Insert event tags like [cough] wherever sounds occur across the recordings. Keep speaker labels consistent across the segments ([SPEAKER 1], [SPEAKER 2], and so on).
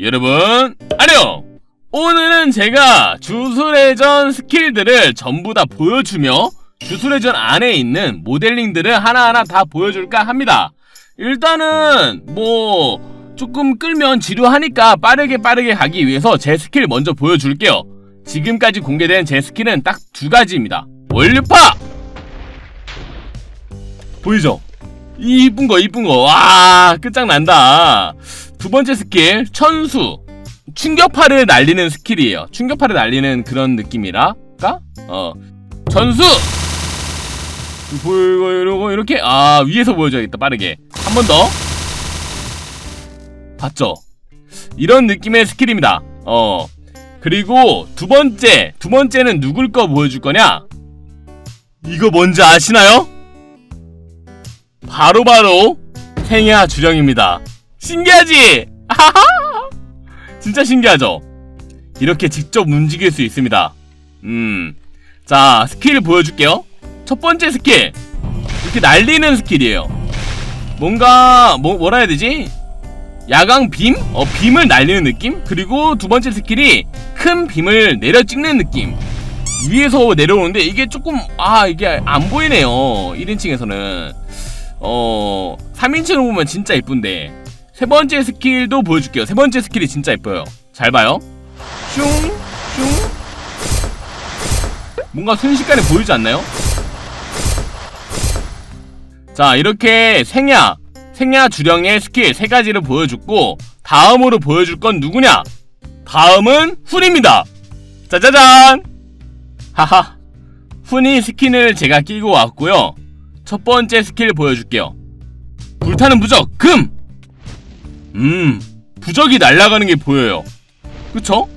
[SPEAKER 1] 여러분 안녕! 오늘은 제가 주술회전 스킬들을 전부 다 보여주며 주술회전 안에 있는 모델링들을 하나하나 다 보여줄까 합니다. 일단은 뭐 조금 끌면 지루하니까 빠르게 빠르게 가기 위해서 제 스킬 먼저 보여줄게요. 지금까지 공개된 제 스킬은 딱 두 가지입니다. 원류파! 보이죠? 이 이쁜 거 이쁜 거 와 끝장난다 두 번째 스킬 천수. 충격파를 날리는 스킬이에요. 충격파를 날리는 그런 느낌이랄까? 어. 전수! 보이고 이러고 이렇게 아 위에서 보여줘야겠다. 빠르게. 한 번 더. 봤죠? 이런 느낌의 스킬입니다. 어. 그리고 두 번째 두 번째는 누굴 거 보여줄 거냐? 이거 뭔지 아시나요? 바로바로 생야 주령입니다. 신기하지? 진짜 신기하죠? 이렇게 직접 움직일 수 있습니다. 음. 자, 스킬 보여줄게요. 첫 번째 스킬. 이렇게 날리는 스킬이에요. 뭔가, 뭐, 뭐라 해야 되지? 야광 빔? 어, 빔을 날리는 느낌? 그리고 두 번째 스킬이 큰 빔을 내려 찍는 느낌. 위에서 내려오는데 이게 조금, 아, 이게 안 보이네요. 1인칭에서는. 어 3인칭으로 보면 진짜 이쁜데 세 번째 스킬도 보여줄게요. 세 번째 스킬이 진짜 이뻐요. 잘 봐요. 슝 슝. 뭔가 순식간에 보이지 않나요? 자 이렇게 생야 생야 주령의 스킬 세 가지를 보여줬고 다음으로 보여줄 건 누구냐? 다음은 훈입니다. 짜자잔! 하하. 훈이 스킨을 제가 끼고 왔고요. 첫 번째 스킬 보여줄게요. 불타는 부적 금. 음, 부적이 날아가는 게 보여요. 그쵸?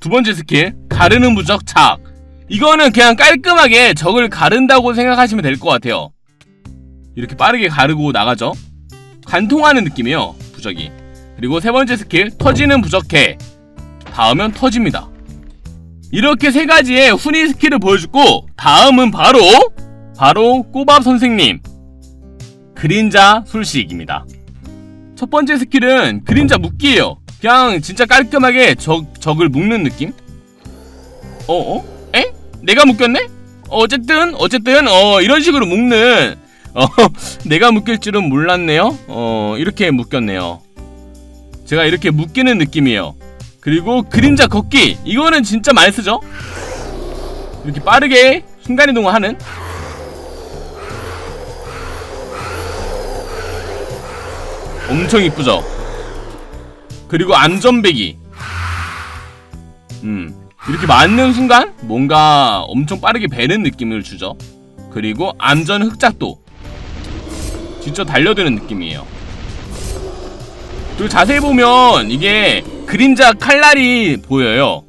[SPEAKER 1] 두 번째 스킬 가르는 부적 착. 이거는 그냥 깔끔하게 적을 가른다고 생각하시면 될 것 같아요. 이렇게 빠르게 가르고 나가죠. 관통하는 느낌이에요. 부적이. 그리고 세 번째 스킬 터지는 부적해. 다음은 터집니다. 이렇게 세 가지의 훈이 스킬을 보여주고 다음은 바로 바로 꼬밥 선생님 그림자 술식입니다. 첫 번째 스킬은 그림자 묶기예요. 그냥 진짜 깔끔하게 적, 적을 묶는 느낌? 어? 어? 에? 내가 묶였네? 어쨌든 어쨌든 어 이런 식으로 묶는 어 [laughs] 내가 묶일 줄은 몰랐네요. 어 이렇게 묶였네요. 제가 이렇게 묶이는 느낌이에요. 그리고 그림자 걷기 이거는 진짜 많이 쓰죠. 이렇게 빠르게 순간이동을 하는 엄청 이쁘죠? 그리고 안전배기. 음 이렇게 맞는 순간 뭔가 엄청 빠르게 배는 느낌을 주죠? 그리고 안전 흑작도 진짜 달려드는 느낌이에요. 그리고 자세히 보면 이게 그림자 칼날이 보여요.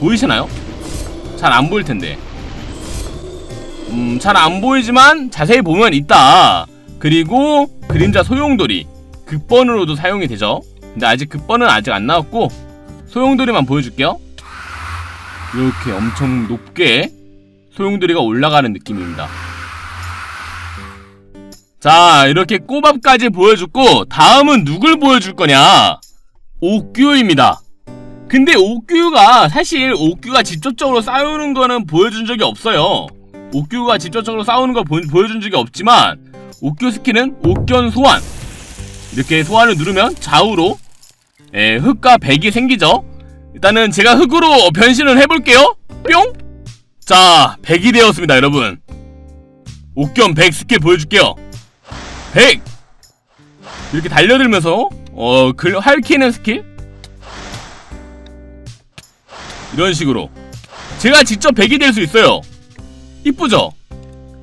[SPEAKER 1] 보이시나요? 잘 안 보일 텐데. 음, 잘 안 보이지만 자세히 보면 있다 그리고 그림자 소용돌이 극번으로도 사용이 되죠. 근데 아직 극번은 아직 안 나왔고 소용돌이만 보여줄게요. 이렇게 엄청 높게 소용돌이가 올라가는 느낌입니다. 자 이렇게 꼬밥까지 보여줬고 다음은 누굴 보여줄 거냐? 옥규입니다. 근데 옥규가 사실 옥규가 직접적으로 싸우는 거는 보여준 적이 없어요. 옥규가 직접적으로 싸우는 걸 보, 보여준 적이 없지만 옥교 스킬은 옥견 소환 이렇게 소환을 누르면 좌우로 예, 흙과 백이 생기죠 일단은 제가 흙으로 변신을 해볼게요 뿅! 자 백이 되었습니다 여러분 옥견 백 스킬 보여줄게요 백! 이렇게 달려들면서 어, 글, 활키는 스킬 이런 식으로 제가 직접 백이 될 수 있어요 이쁘죠?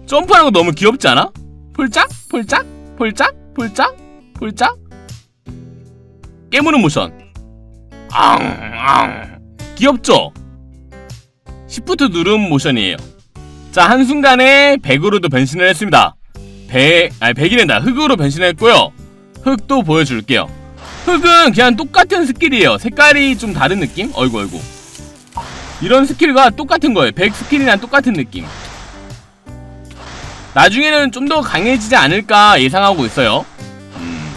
[SPEAKER 1] 점프하는 거 너무 귀엽지 않아? 폴짝? 폴짝? 폴짝? 폴짝? 폴짝? 깨무는 모션. 앙앙. 귀엽죠? 시프트 누름 모션이에요. 자 한순간에 백으로도 변신을 했습니다. 백 아니 백이 된다. 흙으로 변신했고요. 흙도 보여줄게요. 흙은 그냥 똑같은 스킬이에요. 색깔이 좀 다른 느낌? 어이구 어이구. 이런 스킬과 똑같은 거예요. 백 스킬이랑 똑같은 느낌 나중에는 좀 더 강해지지 않을까 예상하고 있어요. 음.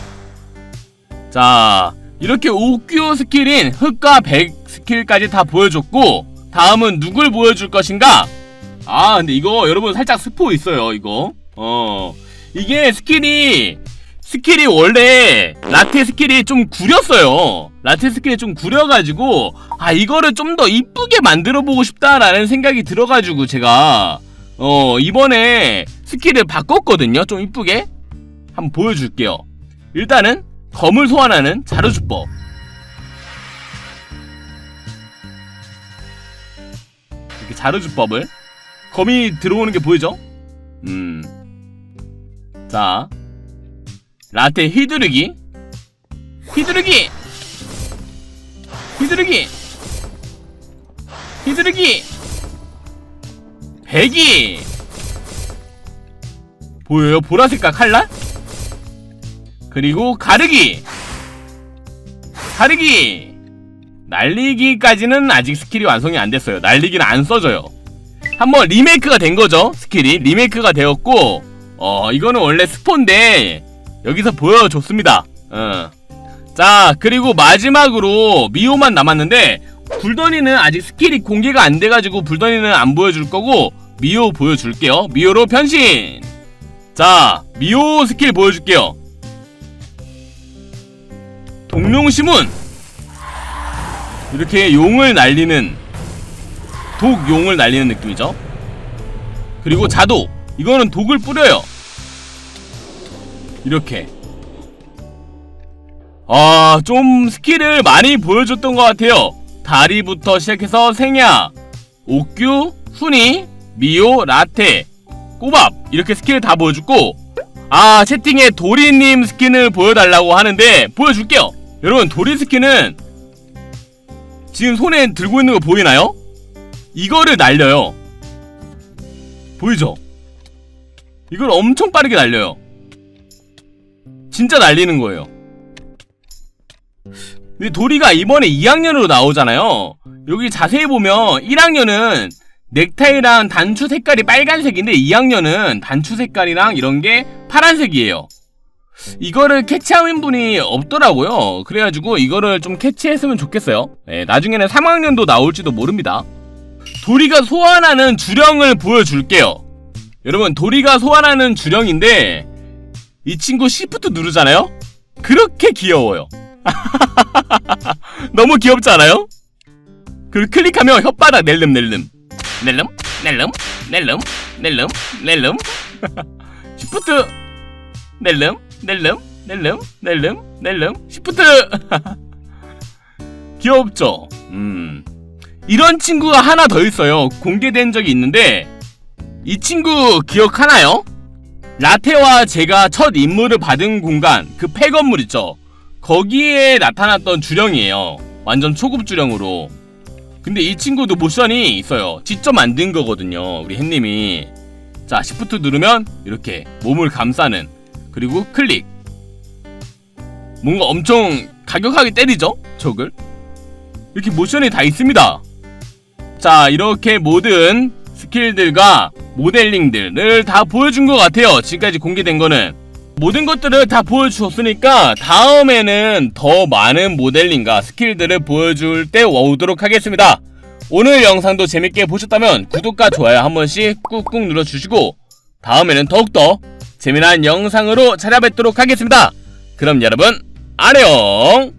[SPEAKER 1] 자, 이렇게 옥규 스킬인 흑과 백 스킬까지 다 보여줬고, 다음은 누굴 보여줄 것인가? 아, 근데 이거 여러분 살짝 스포 있어요, 이거. 어, 이게 스킬이, 스킬이 원래, 라테 스킬이 좀 구렸어요. 라테 스킬이 좀 구려가지고, 아, 이거를 좀 더 이쁘게 만들어 보고 싶다라는 생각이 들어가지고, 제가, 어, 이번에 스킬을 바꿨거든요. 좀 이쁘게. 한번 보여줄게요. 일단은, 검을 소환하는 자루주법. 이렇게 자루주법을 검이 들어오는 게 보이죠? 음. 자. 라테 휘두르기. 휘두르기! 휘두르기! 휘두르기! 배기! 보여요? 보라색깔 칼날? 그리고 가르기! 가르기! 날리기까지는 아직 스킬이 완성이 안 됐어요. 날리기는 안 써져요. 한번 리메이크가 된 거죠. 스킬이 리메이크가 되었고 어 이거는 원래 스폰데 여기서 보여줬습니다. 어. 자 그리고 마지막으로 미호만 남았는데 불더니는 아직 스킬이 공개가 안 돼가지고 불더니는 안 보여줄 거고 미호 보여줄게요. 미호로 변신. 자 미호 스킬 보여줄게요. 동룡시문 이렇게 용을 날리는 독용을 날리는 느낌이죠. 그리고 자도 이거는 독을 뿌려요. 이렇게 아, 좀 스킬을 많이 보여줬던 것 같아요. 다리부터 시작해서 생야, 옥규, 훈이, 미오, 라테, 꼬밥 이렇게 스킬을 다 보여줬고 아 채팅에 도리님 스킨을 보여달라고 하는데 보여줄게요. 여러분 도리 스킨은 지금 손에 들고 있는 거 보이나요? 이거를 날려요. 보이죠? 이걸 엄청 빠르게 날려요. 진짜 날리는 거예요. 근데 도리가 이번에 2학년으로 나오잖아요. 여기 자세히 보면 1학년은 넥타이랑 단추 색깔이 빨간색인데 2학년은 단추 색깔이랑 이런 게 파란색이에요. 이거를 캐치하는 분이 없더라고요. 그래가지고 이거를 좀 캐치했으면 좋겠어요. 예, 나중에는 3학년도 나올지도 모릅니다. 도리가 소환하는 주령을 보여줄게요. 여러분, 도리가 소환하는 주령인데 이 친구 시프트 누르잖아요? 그렇게 귀여워요. [laughs] 너무 귀엽지 않아요? 그 클릭하면 혓바닥 낼름 낼름 낼름 낼름 낼름 낼름 낼름. 시프트. 낼름 낼름 낼름 낼름 낼름. 시프트. [laughs] 귀엽죠? 음. 이런 친구가 하나 더 있어요. 공개된 적이 있는데 이 친구 기억하나요? 라테와 제가 첫 임무를 받은 공간 그 폐건물 있죠? 거기에 나타났던 주령이에요. 완전 초급 주령으로 근데 이 친구도 모션이 있어요. 직접 만든 거거든요 우리 햇님이. 자 시프트 누르면 이렇게 몸을 감싸는 그리고 클릭. 뭔가 엄청 가격하게 때리죠? 적을? 이렇게 모션이 다 있습니다. 자 이렇게 모든 스킬들과 모델링들을 다 보여준 것 같아요. 지금까지 공개된 거는 모든 것들을 다 보여주었으니까 다음에는 더 많은 모델링과 스킬들을 보여줄 때 오도록 하겠습니다. 오늘 영상도 재밌게 보셨다면 구독과 좋아요 한 번씩 꾹꾹 눌러주시고 다음에는 더욱더 재미난 영상으로 찾아뵙도록 하겠습니다. 그럼 여러분 안녕